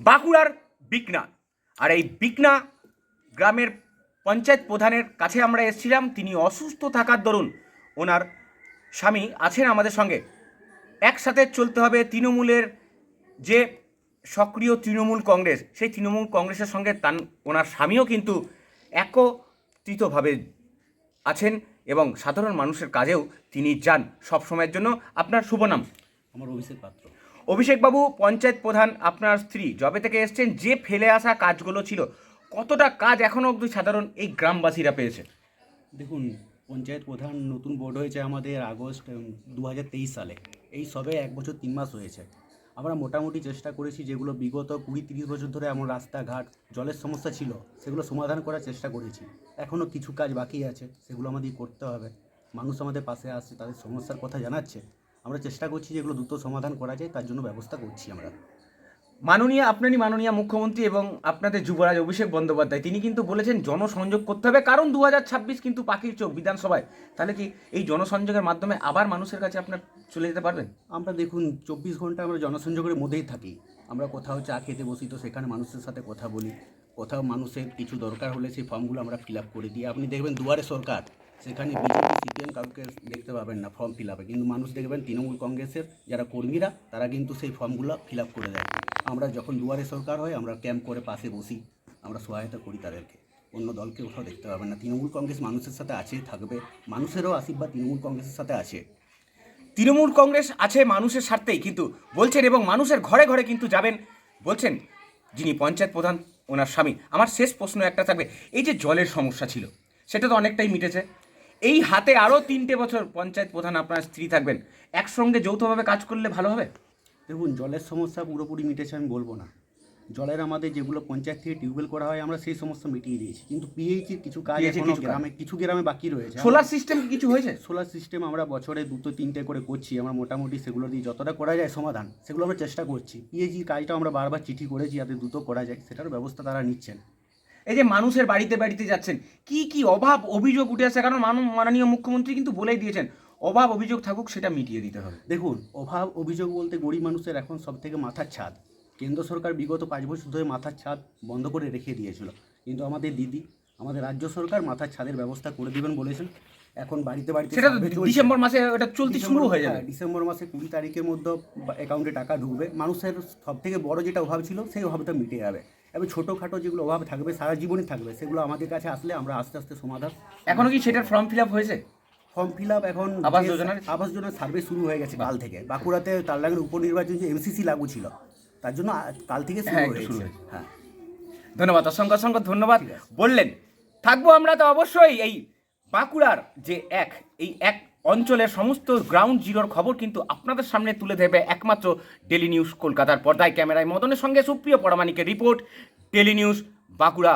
বাঁকুড়ার বিকনা। আর এই বিকনা গ্রামের পঞ্চায়েত প্রধানের কাছে আমরা এসেছিলাম। তিনি অসুস্থ থাকার দরুন ওনার স্বামী আছেন আমাদের সঙ্গে। একসাথে চলতে হবে তৃণমূলের যে সক্রিয় তৃণমূল কংগ্রেস, সেই তৃণমূল কংগ্রেসের সঙ্গে তান ওনার স্বামীও কিন্তু একত্রিতভাবে আছেন এবং সাধারণ মানুষের কাজেও তিনি যান সব সময়ের জন্য। আপনার শুভ নাম? আমার অভিষেক পাত্র। অভিষেকবাবু, পঞ্চায়েত প্রধান, আপনার স্ত্রী জবে থেকে এসছেন, যে ফেলে আসা কাজগুলো ছিল, কতটা কাজ এখনও অবধি সাধারণ এই গ্রামবাসীরা পেয়েছে? দেখুন, পঞ্চায়েত প্রধান নতুন বোর্ড হয়েছে আমাদের আগস্ট দু হাজার তেইশ সালে। এই সবে এক বছর তিন মাস হয়েছে। আমরা মোটামুটি চেষ্টা করেছি যেগুলো বিগত কুড়ি তিরিশ বছর ধরে আমার রাস্তাঘাট, জলের সমস্যা ছিল, সেগুলো সমাধান করার চেষ্টা করেছি। এখনও কিছু কাজ বাকি আছে, সেগুলো আমাদের করতে হবে। মানুষ আমাদের পাশে আসছে, তাদের সমস্যার কথা জানাচ্ছে। আমরা চেষ্টা করছি যেগুলো দ্রুত সমাধান করা যায় তার জন্য ব্যবস্থা করছি আমরা। মাননীয় আপনারই মাননীয় মুখ্যমন্ত্রী এবং আপনাদের যুবরাজ অভিষেক বন্দ্যোপাধ্যায় তিনি কিন্তু বলেছেন জনসংযোগ করতে হবে। কারণ দু হাজার ছাব্বিশ কিন্তু পাখির চোখ বিধানসভায়। তাহলে কি এই জনসংযোগের মাধ্যমে আবার মানুষের কাছে আপনার চলে যেতে পারবেন? আমরা দেখুন চব্বিশ ঘণ্টা আমরা জনসংযোগের মধ্যেই থাকি। আমরা কোথাও চা খেতে বসি তো সেখানে মানুষের সাথে কথা বলি। কোথাও মানুষের কিছু দরকার হলে সেই ফর্মগুলো আমরা ফিল আপ করে দিই। আপনি দেখবেন দুয়ারে সরকার সেখানে বিজেপি, সিপিএম কাউকে দেখতে পাবেন না ফর্ম ফিল আপে কিন্তু মানুষ দেখবেন তৃণমূল কংগ্রেসের যারা কর্মীরা, তারা কিন্তু সেই ফর্মগুলো ফিল আপ করে দেয়। আমরা যখন দুয়ারে সরকার হয়, আমরা ক্যাম্প করে পাশে বসি। আমরা সহায়তা করি তাদেরকে। অন্য দলকে কোথাও দেখতে পাবেন না। তৃণমূল কংগ্রেস মানুষের সাথে আছে, থাকবে। মানুষেরও আশীর্বাদ তৃণমূল কংগ্রেসের সাথে আছে। তৃণমূল কংগ্রেস আছে মানুষের স্বার্থেই, কিন্তু বলছেন এবং মানুষের ঘরে ঘরে কিন্তু যাবেন। বলছেন যিনি পঞ্চায়েত প্রধান, ওনার স্বামী। আমার শেষ প্রশ্ন একটা থাকবে। এই যে জলের সমস্যা ছিল, সেটা তো অনেকটাই মিটেছে। এই হাতে আরও তিনটে বছর পঞ্চায়েত প্রধান আপনার স্ত্রী থাকবেন। একসঙ্গে যৌথভাবে কাজ করলে ভালো হবে? দেখুন জলের সমস্যা পুরোপুরি মিটেছে আমি বলব না। জলের আমাদের যেগুলো পঞ্চায়েত থেকে টিউবওয়েল করা হয় আমরা সেই সমস্যা মিটিয়ে দিয়েছি। কিন্তু পিএইচির কিছু কাজ এখনও কিছু গ্রামে কিছু গ্রামে বাকি রয়েছে। সোলার সিস্টেম কি কিছু হয়েছে? সোলার সিস্টেম আমরা বছরে দুটো তিনটে করে করছি। আমরা মোটামুটি সেগুলো দিয়ে যতটা করা যায় সমাধান সেগুলো আমরা চেষ্টা করছি। পিএইচির কাজটা আমরা বারবার চিঠি করেছি যাতে দ্রুত করা যায় সেটার ব্যবস্থা তারা নিচ্ছেন। এই যে মানুষের বাড়িতে বাড়িতে যাচ্ছেন কি কি অভাব অভিযোগ উঠে আসে? কারণ মাননীয় মুখ্যমন্ত্রী কিন্তু বলেই দিয়েছেন অভাব অভিযোগ থাকুক সেটা মিটিয়ে দিতে হবে। দেখুন অভাব অভিযোগ বলতে গরিব মানুষের এখন সব থেকে মাথার ছাদ। কেন্দ্র সরকার বিগত পাঁচ বছর ধরে মাথার ছাদ বন্ধ করে রেখে দিয়েছিল। কিন্তু আমাদের দিদি আমাদের রাজ্য সরকার মাথার ছাদের ব্যবস্থা করে দিবেন বলেছেন। এখন বাড়িতে বাড়িতে সেটা। ডিসেম্বর মাসে ওটা চলতি শুরু হয়ে যাবে। হ্যাঁ, ডিসেম্বর মাসে কুড়ি তারিখের মধ্যে অ্যাকাউন্টে টাকা ঢুকবে। মানুষের সব থেকে বড় যেটা অভাব ছিল সেই অভাবটা মিটে যাবে। এবং ছোটোখাটো যেগুলো অভাব থাকবে সারা জীবনই থাকবে সেগুলো আমাদের কাছে আসলে আমরা আস্তে আস্তে সমাধান এখনও কি সেটার ফর্ম ফিল আপ হয়েছে? ফর্ম ফিল আপ এখন আবাস যোজনার? আবাস যোজনার সার্ভে শুরু হয়ে গেছে কাল থেকে। বাঁকুড়াতে তার লাগে উপনির্বাচন যে এমসিসি লাগু ছিল তার জন্য কাল থেকে শুরু হ্যাঁ, হয়েছে। হয়েছে। হ্যাঁ। ধন্যবাদ অসংখ্য অসংখ্য ধন্যবাদ। বললেন থাকব আমরা তো অবশ্যই এই বাঁকুড়ার যে এক এই এক অঞ্চলের সমস্ত গ্রাউন্ড জিরোর খবর কিন্তু আপনাদের সামনে তুলে দেবে একমাত্র ডেলি নিউজ কলকাতার পর্দায়। ক্যামেরায় মদনের সঙ্গে সুপ্রিয় পরামানিকের রিপোর্ট ডেলি নিউজ বাঁকুড়া।